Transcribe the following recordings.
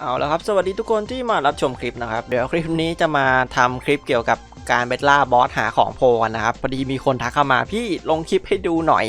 เอาละครับ สวัสดีทุกคนที่มารับชมคลิปนะครับ เดี๋ยวคลิปนี้จะมาทำคลิปเกี่ยวกับการเบทล่าบอสหาของโพลกันนะครับพอดีมีคนทักเข้ามาพี่ลงคลิปให้ดูหน่อย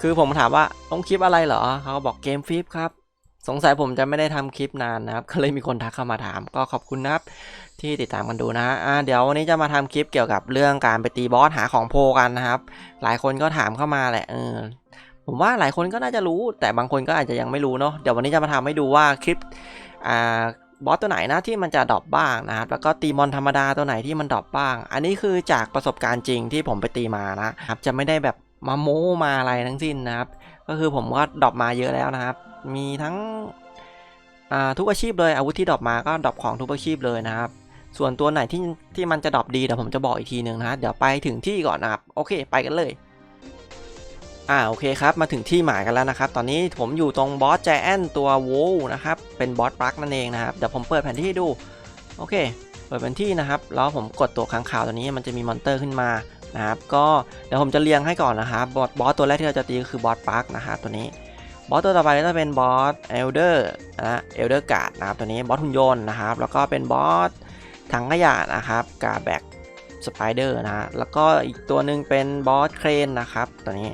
คือผมถามว่าลงคลิปอะไรเหรอเขาบอกเกมฟิปครับสงสัยผมจะไม่ได้ทำคลิปนานนะครับ ก็เลยมีคนทักเข้ามาถาม ก็ขอบคุณนะครับ ที่ติดตามกันดูนะอ่าเดี๋ยววันนี้จะมาทำคลิปเกี่ยวกับเรื่องการไปตีบอสหาของโพลกันนะครับ หลายคนก็ถามเข้ามาแหละเออ ผมว่าหลายคนก็น่าจะรู้ แต่บางคนก็อาจจะยังไม่รู้เนาะเดี๋ยววันนี้จะมาทำให้ดูว่าคลิปอ่าบอสตัวไหนนะที่มันจะดรอปบ้างนะครับแล้วก็ตีมอนธรรมดาตัวไหนที่มันดรอปบ้าง อันนี้คือจากประสบการณ์จริงที่ผมไปตีมานะครับจะไม่ได้แบบมาโม้มาอะไรทั้งสิ้นนะครับ ก็คือผมก็ดรอปมาเยอะแล้วนะครับ มีทั้งทุกอาชีพเลยอาวุธที่ดรอปมาก็ดรอปของทุกอาชีพเลยนะครับ ส่วนตัวไหนที่ที่มันจะดรอปดีเดี๋ยวผมจะบอกอีกทีหนึ่งนะเดี๋ยวไปถึงที่ก่อนนะครับ โอเค ไปกันเลย อ่าโอเคครับมาถึงที่หมายกันแล้วนะครับ ตอนนี้ผมอยู่ตรงบอสแจแอนตัวโวลนะครับ เป็นบอสปลั๊กนั่นเองนะครับ เดี๋ยวผมเปิดแผนที่ดู โอเค เปิดแผนที่นะครับ แล้วผมกดตัวค้างคาวตัวนี้มันจะมีมอนเตอร์ขึ้นมานะครับ ก็เดี๋ยวผมจะเรียงให้ก่อนนะครับบอสบอสตัวแรกที่เราจะตีก็คือบอสปลั๊กนะครับตัวนี้ บอสตัวต่อไปก็จะเป็นบอสเอลเดอร์นะเอลเดอร์กาดนะครับตัวนี้บอสหุ่นยนต์นะครับ แล้วก็เป็นบอสถังขยะนะครับกาแบกสไปเดอร์นะฮะแล้วก็อีกตัวหนึ่งเป็นบอสเครนนะครับตัวนี้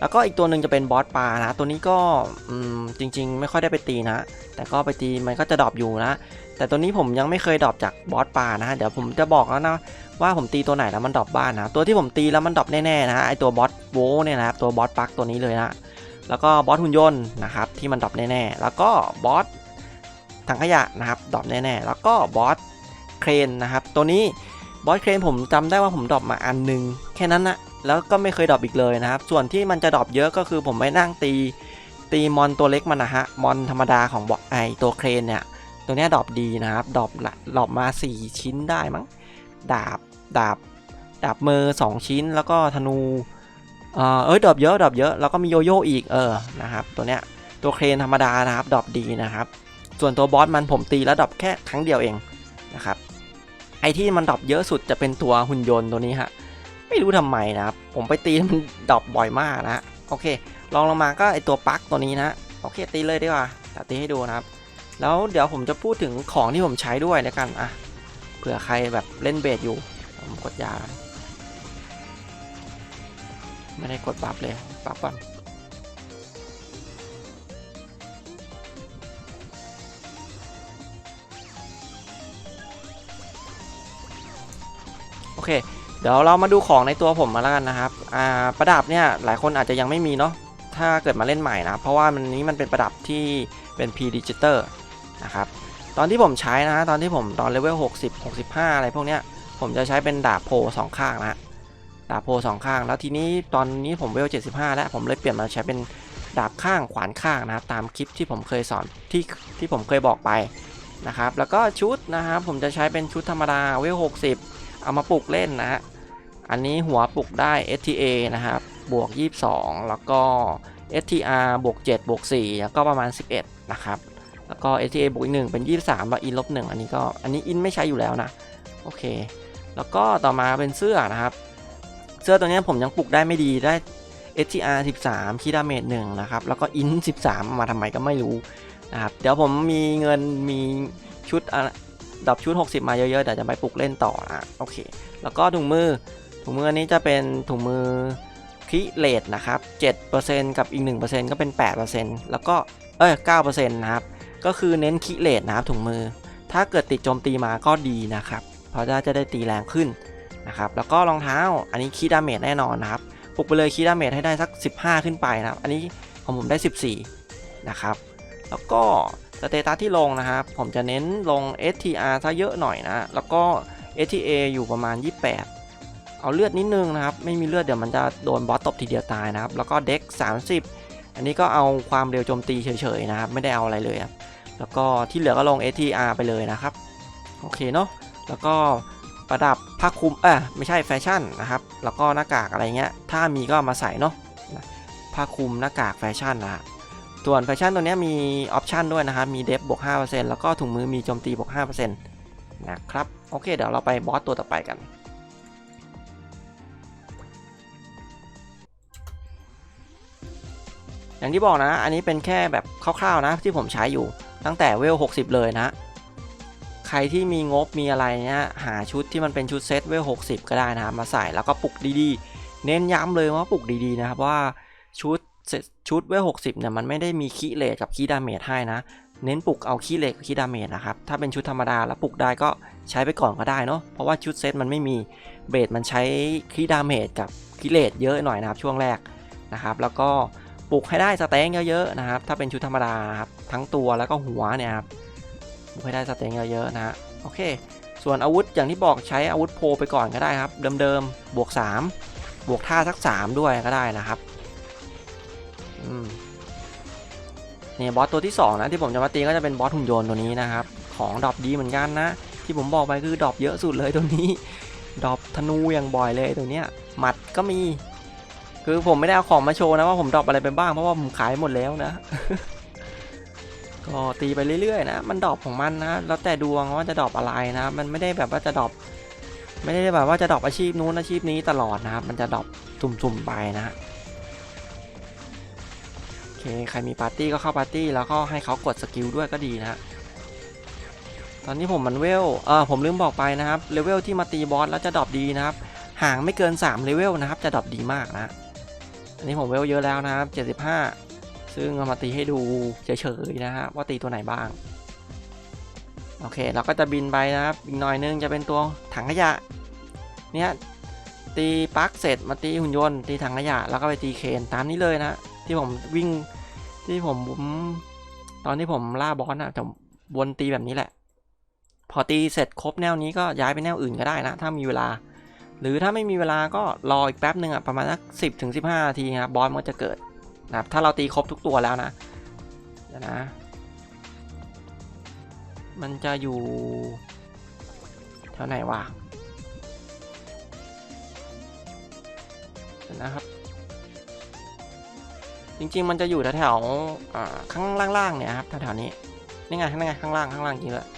แล้วก็อีกตัวหนึ่งจะเป็นบอสปลานะ ตัวนี้ก็จริง ๆ ไม่ค่อยได้ไปตีนะ แต่ก็ไปตีมันก็จะดรอปอยู่นะ แต่ตัวนี้ผมยังไม่เคยดรอปจากบอสปลานะ เดี๋ยวผมจะบอกแล้วนะว่าผมตีตัวไหนแล้วมันดรอปบ้านนะ ตัวที่ผมตีแล้วมันดรอปแน่ๆนะไอตัวบอสโวเนี่ยนะครับตัวบอสปักตัวนี้เลยนะ แล้วก็บอสหุ่นยนต์นะครับที่มันดรอปแน่ๆ แล้วก็บอสถังขยะนะครับดรอปแน่ๆ แล้วก็บอสเครนนะครับตัวนี้บอสเครนผมจำได้ว่าผมดรอปมาอันหนึงแค่นั้นนะ แล้วก็ไม่เคยดรอปอีกเลยนะครับ ส่วนที่มันจะดรอปเยอะก็คือผมไม่นั่งตี ตีมอนตัวเล็กมันนะฮะ มอนธรรมดาของบอไอตัวเครนเนี่ย ตัวเนี้ยดรอปดีนะครับ ดรอปละดรอปมา 4 ชิ้นได้มั้ง ดาบ ดาบ ดาบมือ2 ชิ้น แล้วก็ธนู เออเอ้ยดรอปเยอะ ดรอปเยอะ แล้วก็มีโยโย่อีก เออ นะครับ ตัวเนี้ย ตัวเครนธรรมดานะครับ ดรอปดีนะครับ ส่วนตัวบอสมันผมตีแล้วดรอปแค่ครั้งเดียวเองนะครับ ไอที่มันดรอปเยอะสุดจะเป็นตัวหุ่นยนต์ตัวนี้ฮะ ไม่รู้ทำไมนะครับ ผมไปตีมันดรอปบ่อยมากนะโอเค ลองลงมาก็ไอตัวปลั๊กตัวนี้นะ โอเค ตีเลยดีกว่าแต่ตีให้ดูนะครับ แล้วเดี๋ยวผมจะพูดถึงของที่ผมใช้ด้วยแล้วกันอะเผื่อใครแบบเล่นเบสอยู่ ผมกดยา ไม่ได้กดบัฟเลยบัฟก่อนโอเค เดี๋ยวเรามาดูของในตัวผมมาแล้วกันนะครับอ่าประดับเนี่ยหลายคนอาจจะยังไม่มีเนาะถ้าเกิดมาเล่นใหม่นะเพราะว่ามันนี้มันเป็นประดับที่เป็น P Digital นะครับตอนที่ผมใช้นะ ตอนที่ผมตอนเลเวล60 65 อะไรพวกเนี้ยผมจะใช้เป็นดาบโพสองข้างนะดาบโพสองข้าง แล้วทีนี้ตอนนี้ผมเวล 75 แล้วผมเลยเปลี่ยนมาใช้เป็นดาบข้างขวานข้างนะครับตามคลิปที่ผมเคยสอนที่ที่ผมเคยบอกไปนะครับแล้วก็ชุดนะครับผมจะใช้เป็นชุดธรรมดาเวล 60 เอามาปลุกเล่นนะฮะ อันนี้หัวปลุกได้ STA นะครับ บวก 22 แล้วก็ STR บวก 7 บวก 4 แล้วก็ประมาณ 11 นะครับ แล้วก็ STA บวกอีก1เป็น 23 แล้วอินลบ1อันนี้ก็ อันนี้อินไม่ใช้อยู่แล้วนะ โอเค แล้วก็ต่อมาเป็นเสื้อนะครับ เสื้อตัวนี้ผมยังปลุกได้ไม่ดีได้ STR 13 คีดาเมจ1นะครับ แล้วก็อิน 13 มาทำไมก็ไม่รู้นะครับ เดี๋ยวผมมีเงินมีชุด อะดับชุด 60 มาเยอะๆเดี๋ยวจะไปปลุกเล่นต่อนะโอเค แล้วก็ถุงมือ ถุงมืออันนี้จะเป็นถุงมือคิเลตนะครับ 7%กับอีก 1%ก็เป็น 8%แล้วก็เอ้ย9%นะครับ ก็คือเน้นคิเลตนะครับถุงมือ ถ้าเกิดติดโจมตีมาก็ดีนะครับ เพราะจะได้ตีแรงขึ้นนะครับ แล้วก็รองเท้าอันนี้คีดาเมจแน่นอนนะครับปลุกไปเลยคีดาเมจให้ได้สัก 15 ขึ้นไปนะครับ อันนี้ของผมได้ 14 นะครับ แล้วก็ สเตตัสที่ลงนะครับ ผมจะเน้นลง STR ซะเยอะหน่อยนะ แล้วก็ STA อยู่ประมาณ 28 เอาเลือดนิดนึงนะครับ ไม่มีเลือดเดี๋ยวมันจะโดนบอสตบทีเดียวตายนะครับ แล้วก็เด็ก 30 อันนี้ก็เอาความเร็วโจมตีเฉยๆนะครับ ไม่ได้เอาอะไรเลยครับ แล้วก็ที่เหลือก็ลง STR ไปเลยนะครับ โอเคเนาะ แล้วก็ประดับผ้าคลุมเอ่ไม่ใช่แฟชั่นนะครับ แล้วก็หน้ากากอะไรเงี้ย ถ้ามีก็มาใส่เนาะผ้าคลุมหน้ากากแฟชั่นนะฮะ ส่วนแฟชั่นตัวนี้มีออปชันด้วยนะครับ มีเดฟบวก 5%แล้วก็ถุงมือมีโจมตีบวก 5%นะครับ โอเค เดี๋ยวเราไปบอสตัวต่อไปกัน อย่างที่บอกนะ อันนี้เป็นแค่แบบคร่าวๆนะ ที่ผมใช้อยู่ตั้งแต่เวล 60 เลยนะ ใครที่มีงบมีอะไรเนี่ยหาชุดที่มันเป็นชุดเซตเวล 60 ก็ได้นะมาใส่แล้วก็ปลุกดีๆ เน้นย้ำเลยว่าปลุกดีๆนะครับว่าชุด ชุดเวล60เนี่ยมันไม่ได้มีคีเลทกับคีดาเมจให้นะ เน้นปลุกเอาคีเลทกับคีดาเมจนะครับ ถ้าเป็นชุดธรรมดาแล้วปลุกได้ก็ใช้ไปก่อนก็ได้เนาะ เพราะว่าชุดเซตมันไม่มีเบสมันใช้คีดาเมจกับคีเลทเยอะหน่อยนะครับช่วงแรกนะครับ แล้วก็ปลุกให้ได้สเต็งเยอะๆนะครับ ถ้าเป็นชุดธรรมดาครับทั้งตัวแล้วก็หัวเนี่ยครับปลุกให้ได้สเต็งเยอะๆนะฮะโอเค ส่วนอาวุธอย่างที่บอกใช้อาวุธโพไปก่อนก็ได้ครับ เดิมๆบวก 3 บวกท่าสัก 3 ด้วยก็ได้นะครับ เนี่ยบอสตัวที่2นะที่ผมจะมาตีก็จะเป็นบอสหุ่นยนต์ตัวนี้นะครับ ของดรอปดีเหมือนกันนะ ที่ผมบอกไปคือดรอปเยอะสุดเลยตัวนี้ดรอปธนูอย่างบ่อยเลยตัวเนี้ยหมัดก็มี คือผมไม่ได้เอาของมาโชว์นะว่าผมดรอปอะไรไปบ้างเพราะว่าผมขายหมดแล้วนะ ก็ตีไปเรื่อยๆนะ มันดรอปของมันนะแล้วแต่ดวงว่าจะดรอปอะไรนะ มันไม่ได้แบบว่าจะดรอปไม่ได้แบบว่าจะดรอปอาชีพนู้นอาชีพนี้ตลอดนะครับ มันจะดรอปสุ่มๆไปนะ เค ใครมีปาร์ตี้ก็เข้าปาร์ตี้แล้วก็ให้เขากดสกิลด้วยก็ดีนะตอนนี้ผมมันเวล เออผมลืมบอกไปนะครับ เลเวลที่มาตีบอสแล้วจะดรอปดีนะครับ ห่างไม่เกิน 3 เลเวลนะครับ จะดรอปดีมากนะ อันนี้ผมเวลเยอะแล้วนะครับ 75 ซึ่งเอามาตีให้ดูเฉยๆนะฮะว่าตีตัวไหนบ้าง โอเค เราก็จะบินไปนะครับ อีกหน่อยนึงจะเป็นตัวถังขยะ เนี่ยตีปักเสร็จมาตีหุ่นยนต์ตีถังขยะแล้วก็ไปตีเคนตามนี้เลยนะ ที่ผมวิ่งที่ผมผมตอนที่ผมล่าบอสนะผมวนตีแบบนี้แหละ พอตีเสร็จครบแนวนี้ก็ย้ายไปแนวอื่นก็ได้นะ ถ้ามีเวลา หรือถ้าไม่มีเวลาก็รออีกแป๊บหนึ่งอะประมาณสักสิบถึงสิบห้านาทีครับบอสมันจะเกิดนะครับถ้าเราตีครบทุกตัวแล้วนะเดี๋ยวนะ มันจะอยู่แถวไหนวะเดี๋ยวนะครับ จริง ๆ มันจะอยู่แถวๆข้างล่างๆเนี่ยครับแถวๆนี้นี่ไงข้างไงข้างล่างข้างล่างจริงเลย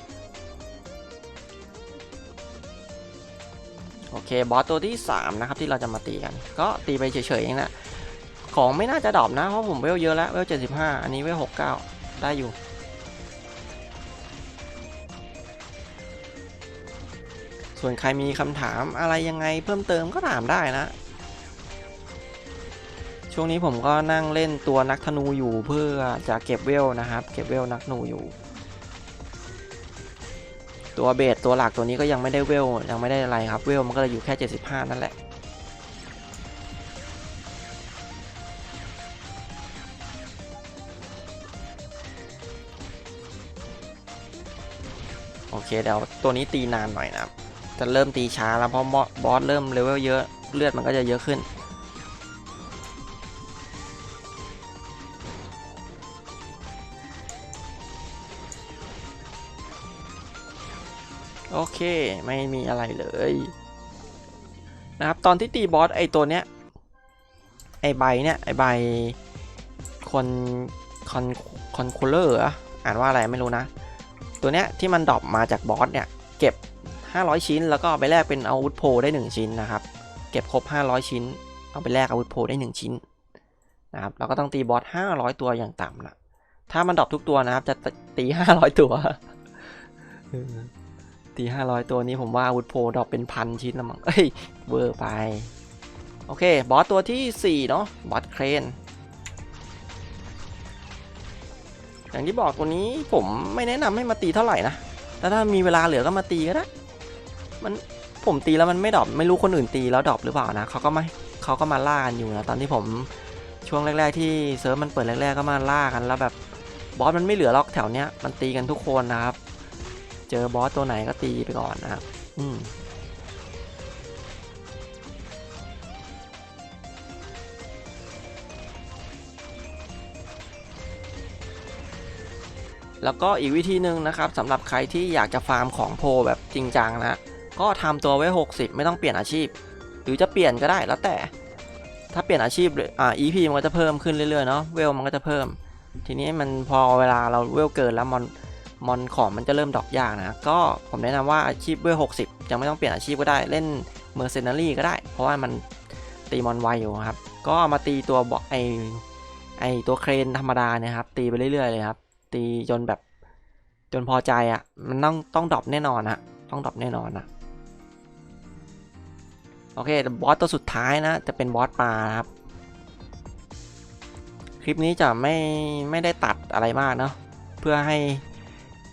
โอเคบอสตัวที่ 3 นะครับ ที่เราจะมาตีกัน ก็ตีไปเฉยๆเองนะของไม่น่าจะดรอปนะ เพราะผมเวลเยอะแล้ว เวล 75 อันนี้เวล 69 ได้อยู่ ส่วนใครมีคำถามอะไรยังไงเพิ่มเติมก็ถามได้นะ ช่วงนี้ผมก็นั่งเล่นตัวนักธนูอยู่เพื่อจะเก็บเวลนะครับ เก็บเวลนักธนูอยู่ ตัวเบสตัวหลักตัวนี้ก็ยังไม่ได้เวลยังไม่ได้อะไรครับ เวลมันก็เลยอยู่แค่ 75 นั่นแหละโอเคเดี๋ยวตัวนี้ตีนานหน่อยนะครับ จะเริ่มตีช้าแล้วเพราะบอสเริ่มเลเวลเยอะเลือดมันก็จะเยอะขึ้น ไม่มีอะไรเลยนะครับตอนที่ตีบอสไอตัวเนี้ยไอใบเนี้ยไอใบคอนคอนคอนคูลเลอร์อ่านว่าอะไรไม่รู้นะ ตัวเนี้ยที่มันดรอปมาจากบอสเนี่ยเก็บ 500 ชิ้น แล้วก็ไปแลกเป็นอาวุธโพลได้ 1 ชิ้นนะครับเก็บครบ 500 ชิ้น เอาไปแลกอาวุธโพลได้ 1 ชิ้นนะครับเราก็ต้องตีบอส 500 ตัวอย่างต่ำนะถ้ามันดรอปทุกตัวนะครับจะตี 500 ตัว ตี500ตัวนี้ผมว่าอาวุธโพดอปเป็นพันชิ้นละมั้งเอ้ยเวอร์ไป โอเค บอสตัวที่4เนาะบอสเครน อย่างที่บอกตัวนี้ผมไม่แนะนำให้มาตีเท่าไหร่นะแต่ถ้ามีเวลาเหลือก็มาตีก็ได้ มันผมตีแล้วมันไม่ดรอปไม่รู้คนอื่นตีแล้วดรอปหรือเปล่านะเขาก็ไม่เขาก็มาล่ากันอยู่นะตอนที่ผมช่วงแรก ๆ ที่เซิร์ฟมันเปิดแรก ๆ ก็มาล่ากันแล้วแบบบอสมันไม่เหลือล็อกแถวเนี้ยมันตีกันทุกคนนะครับ เจอบอสตัวไหนก็ตีไปก่อนนะครับ อืมแล้วก็อีกวิธีหนึ่งนะครับสำหรับใครที่อยากจะฟาร์มของโพแบบจริงจังนะ ก็ทำตัวไว้ 60 ไม่ต้องเปลี่ยนอาชีพ หรือจะเปลี่ยนก็ได้แล้วแต่ ถ้าเปลี่ยนอาชีพอ่า EP มันก็จะเพิ่มขึ้นเรื่อยๆเนาะเวลมันก็จะเพิ่ม ทีนี้มันพอเวลาเราเวลเกินแล้วมอน มอนของมันจะเริ่มดอกยากนะ ก็ผมแนะนำว่าอาชีพเวล60 ยังไม่ต้องเปลี่ยนอาชีพก็ได้เล่นเมอร์เซนารีก็ได้ เพราะว่ามันตีมอนไวอยู่ครับ ก็มาตีตัวบอไอไอตัวเครนธรรมดาเนี่ยครับ ตีไปเรื่อยๆเลยครับ ตีจนแบบจนพอใจอะ่ะ มันต้องต้องดรอปแน่นอนอะต้องดรอปแน่นอนอะโอเคบอสตัวสุดท้ายนะ จะเป็นบอสปลาครับ คลิปนี้จะไม่ไม่ได้ตัดอะไรมากเนาะเพื่อให้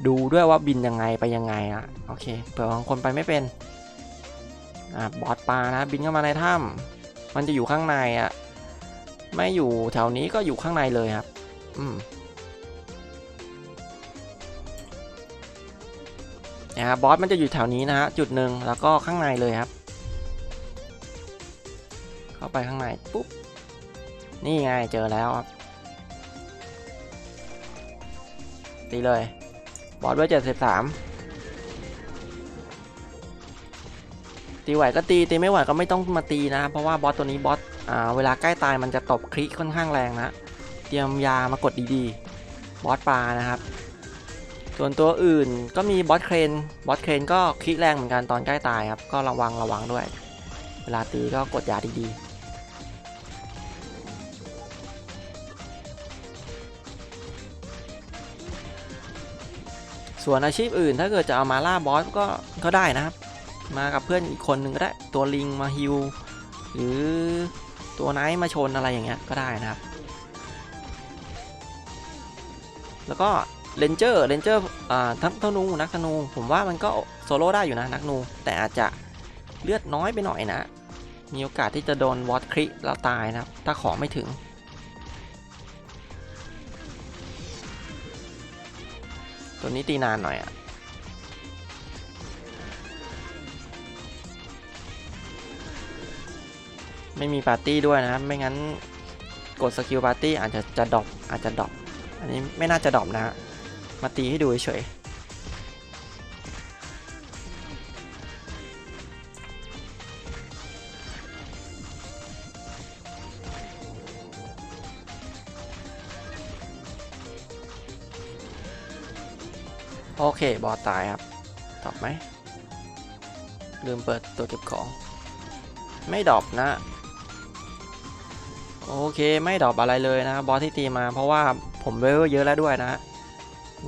ดูด้วยว่าบินยังไงไปยังไงอะโอเคเผื่อบางคนไปไม่เป็นอะบอสปลานะบินเข้ามาในถ้ำมันจะอยู่ข้างในอะไม่อยู่แถวนี้ก็อยู่ข้างในเลยครับ อืมนะบบอสมันจะอยู่แถวนี้นะฮะจุดหนึ่งแล้วก็ข้างในเลยครับ เข้าไปข้างในปุ๊บนี่ไงเจอแล้วครับตีเลย บอสด้วยเจ็ดสิบสามตีไหวก็ตีตีไม่ไหวก็ไม่ต้องมาตีนะเพราะว่าบอสตัวนี้บอสอ่าเวลาใกล้ตายมันจะตบคลิกค่อนข้างแรงนะ เตรียมยามากดดีๆบอสปลานะครับ ส่วนตัวอื่นก็มีบอสเครนบอสเครนก็คลิกแรงเหมือนกันตอนใกล้ตายครับก็ระวังระวังด้วย เวลาตีก็กดยาดีๆ ส่วนอาชีพอื่นถ้าเกิดจะเอามาล่าบอสก็ก็ได้นะครับ มากับเพื่อนอีกคนหนึ่งก็ได้ตัวลิงมาฮิวหรือตัวไนท์มาชนอะไรอย่างเงี้ยก็ได้นะครับ แล้วก็เลนเจอร์เลนเจอร์อ่าทั้งธนูนักธนู ผมว่ามันก็โซโล่ได้อยู่นะนักธนู แต่อาจจะเลือดน้อยไปหน่อยนะ มีโอกาสที่จะโดนวอตคริแล้วตายนะครับ ถ้าของไม่ถึง ตัวนี้ตีนานหน่อยอะไม่มีปาร์ตี้ด้วยนะครับ ไม่งั้นกดสกิลปาร์ตี้อาจจะจะดรอปอาจจะดรอปอันนี้ไม่น่าจะดรอปนะฮะมาตีให้ดูเฉย โอเค บอสตายครับ ดรอปไหม ลืมเปิดตัวเก็บของ ไม่ดรอปนะ โอเค ไม่ดรอปอะไรเลยนะ บอสที่ตีมา เพราะว่าผมเลเวลเยอะแล้วด้วยนะ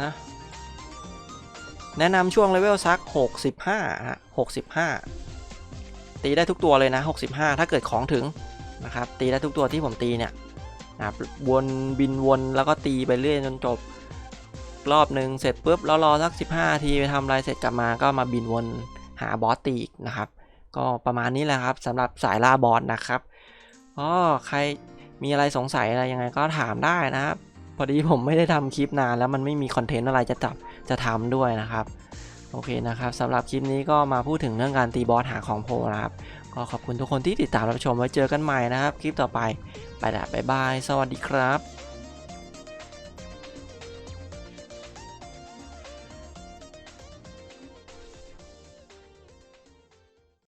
นะ แนะนำช่วงเลเวลสัก 65ฮะ65 ตีได้ทุกตัวเลยนะ 65 ถ้าเกิดของถึงนะครับ ตีได้ทุกตัวที่ผมตีเนี่ยนะวนบินวนแล้วก็ตีไปเรื่อยจนจบ รอบหนึ่งเสร็จปุ๊บแล้วรอสัก 15ทีไปทำอะไรเสร็จกลับมาก็มาบินวนหาบอสตีอีกนะครับ ก็ประมาณนี้แหละครับสำหรับสายล่าบอสนะครับอ๋อใครมีอะไรสงสัยอะไรยังไงก็ถามได้นะครับ พอดีผมไม่ได้ทำคลิปนานแล้วมันไม่มีคอนเทนต์อะไรจะจับจะทำด้วยนะครับโอเคนะครับสำหรับคลิปนี้ก็มาพูดถึงเรื่องการตีบอสหาของโพลนะครับ ก็ขอบคุณทุกคนที่ติดตามรับชมไว้เจอกันใหม่นะครับ คลิปต่อไป ไปละบ๊ายบาย สวัสดีครับ